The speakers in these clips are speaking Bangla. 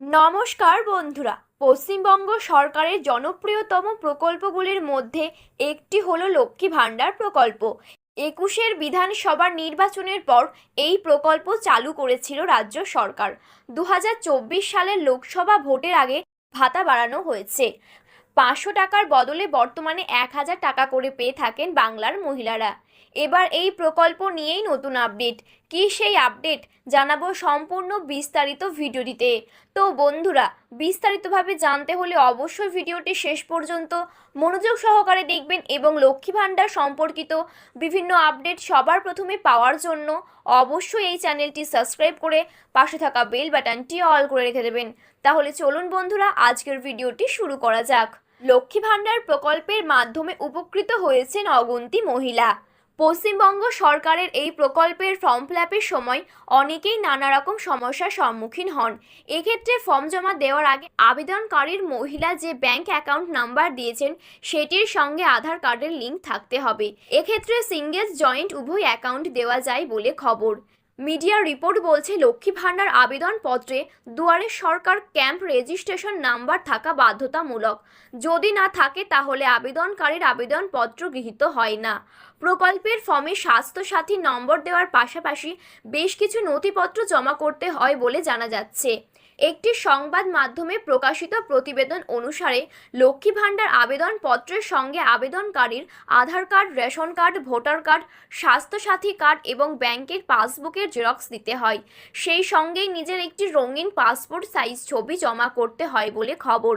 নমস্কার বন্ধুরা, পশ্চিমবঙ্গ সরকারের জনপ্রিয়তম প্রকল্পগুলির মধ্যে একটি হলো লক্ষ্মী ভাণ্ডার প্রকল্প। একুশের বিধানসভার নির্বাচনের পর এই প্রকল্প চালু করেছিল রাজ্য সরকার। দু হাজার চব্বিশ সালের লোকসভা ভোটের আগে ভাতা বাড়ানো হয়েছে। পাঁচশো টাকার বদলে বর্তমানে এক হাজার টাকা করে পেয়ে থাকেন বাংলার মহিলারা। এবার এই প্রকল্প নিয়েই নতুন আপডেট। কী সেই আপডেট জানাব সম্পূর্ণ বিস্তারিত ভিডিওটিতে। তো বন্ধুরা, বিস্তারিতভাবে জানতে হলে অবশ্যই ভিডিওটি শেষ পর্যন্ত মনোযোগ সহকারে দেখবেন এবং লক্ষ্মী ভাণ্ডার সম্পর্কিত বিভিন্ন আপডেট সবার প্রথমে পাওয়ার জন্য অবশ্যই এই চ্যানেলটি সাবস্ক্রাইব করে পাশে থাকা বেল বাটনটি অল করে রেখে দেবেন। তাহলে চলুন বন্ধুরা, আজকের ভিডিওটি শুরু করা যাক। লক্ষ্মী ভাণ্ডার প্রকল্পের মাধ্যমে উপকৃত হয়েছেন অগুন্তি মহিলা। পশ্চিমবঙ্গ সরকারের এই প্রকল্পের ফর্ম ফিল সময় অনেকেই নানা রকম সমস্যার সম্মুখীন হন। এক্ষেত্রে ফর্ম জমা দেওয়ার আগে আবেদনকারীর মহিলা যে ব্যাংক অ্যাকাউন্ট নাম্বার দিয়েছেন, সেটির সঙ্গে আধার কার্ডের লিঙ্ক থাকতে হবে। এক্ষেত্রে সিঙ্গেল জয়েন্ট উভয় অ্যাকাউন্ট দেওয়া যায় বলে খবর। মিডিয়ার রিপোর্ট বলছে, লক্ষ্মী ভাণ্ডার আবেদনপত্রে দুয়ারে সরকার ক্যাম্প রেজিস্ট্রেশন নাম্বার থাকা বাধ্যতামূলক। যদি না থাকে, তাহলে আবেদনকারীর আবেদনপত্র গৃহীত হয় না। প্রকল্পের ফর্মে স্বাস্থ্যসাথী নম্বর দেওয়ার পাশাপাশি বেশ কিছু নথিপত্র জমা করতে হয় বলে জানা যাচ্ছে। একটি সংবাদ মাধ্যমে প্রকাশিত প্রতিবেদন অনুসারে লক্ষ্মী ভাণ্ডার আবেদনপত্রের সঙ্গে আবেদনকারীর Aadhaar card, ration card, voter card, Swasthyasathi card এবং ব্যাংকের পাসবুকের জেরক্স দিতে হয়। সেই সঙ্গেই নিজের একটি রঙিন পাসপোর্ট সাইজ ছবি জমা করতে হয় বলে খবর।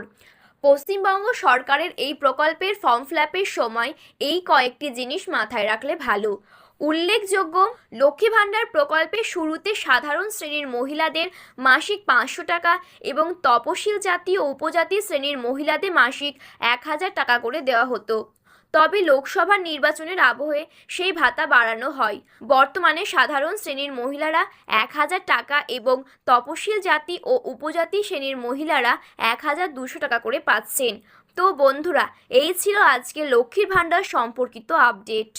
পশ্চিমবঙ্গ সরকারের এই প্রকল্পের ফর্ম ফ্ল্যাপের সময় এই কয়েকটি জিনিস মাথায় রাখলে ভালো। উল্লেখযোগ্য, লক্ষ্মী ভাণ্ডার প্রকল্পের শুরুতে সাধারণ শ্রেণির মহিলাদের মাসিক পাঁচশো টাকা এবং তপশিল জাতি ও উপজাতি শ্রেণির মহিলাদের মাসিক এক হাজার টাকা করে দেওয়া হতো। তবে লোকসভা নির্বাচনের আবহে সেই ভাতা বাড়ানো হয়। বর্তমানে সাধারণ শ্রেণির মহিলারা এক হাজার টাকা এবং তপশিল জাতি ও উপজাতি শ্রেণির মহিলারা এক হাজার দুশো টাকা করে পাচ্ছেন। তো বন্ধুরা, এই ছিল আজকে লক্ষ্মীর ভাণ্ডার সম্পর্কিত আপডেট।